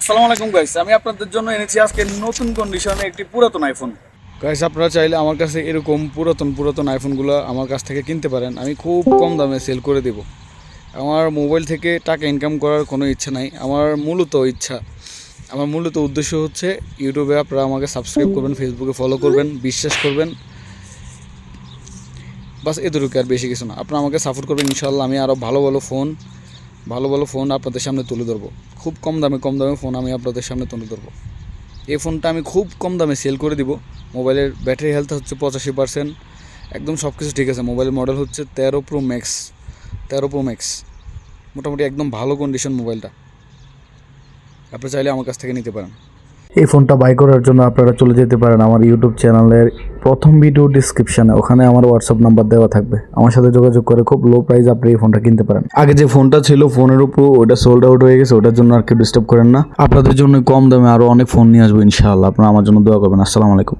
আসসালামু আলাইকুম গাইস আমি আপনাদের জন্য এনেছি আজকে নতুন কন্ডিশনে একটি পুরাতন আইফোন গাইস আপনারা চাইলে আমার কাছে এরকম পুরাতন পুরাতন আইফোনগুলো আমার কাছ থেকে কিনতে পারেন। আমি খুব কম দামে সেল করে দেব। আমার মোবাইল থেকে টাকা ইনকাম করার কোনো ইচ্ছা নাই। আমার মূলত ইচ্ছা, আমার মূলত উদ্দেশ্য হচ্ছে ইউটিউবে আপনারা আমাকে সাবস্ক্রাইব করবেন ফেসবুকে ফলো করবেন, বিশ্বাস করবেন। বাস এতটুকু আর বেশি কিছু না। আপনারা আমাকে সাপোর্ট করবেন ইনশাল্লাহ আমি আরও ভালো ভালো ফোন ভালো ভালো ফোন আপনাদের সামনে তুলে ধরবো। খুব কম দামে কম দামে ফোন আমি আপনাদের সামনে তুলে ধরবো। এই ফোনটা আমি খুব কম দামে সেল করে দিব। মোবাইলের ব্যাটারি হেলথ হচ্ছে পঁচাশি পার্সেন্ট একদম সব কিছু ঠিক আছে। মোবাইলের মডেল হচ্ছে তেরো প্রো ম্যাক্স তেরো প্রো ম্যাক্স মোটামুটি একদম ভালো কন্ডিশন মোবাইলটা। আপনি চাইলে আমার কাছ থেকে নিতে পারেন। এই ফোনটা বাই করার জন্য আপনারা চলে যেতে পারেন আমার ইউটিউব চ্যানেলের প্রথম ভিডিও ডিসক্রিপশনে ওখানে আমার হোয়াটসঅ্যাপ নাম্বার দেওয়া থাকবে। আমার সাথে যোগাযোগ করে খুব লো প্রাইস আপনি এই ফোনটা কিনতে পারেন। আগে যে ফোনটা ছিল ফোনের উপর ওটা সোল্ড আউট হয়ে গেছে, ওটার জন্য আর কেউ ডিস্টার্ব করেন না। আপনাদের জন্য কম দামে আরও অনেক ফোন নিয়ে আসব ইনশাআল্লাহ। আপনারা আমার জন্য দোয়া করবেন। আসসালামু আলাইকুম।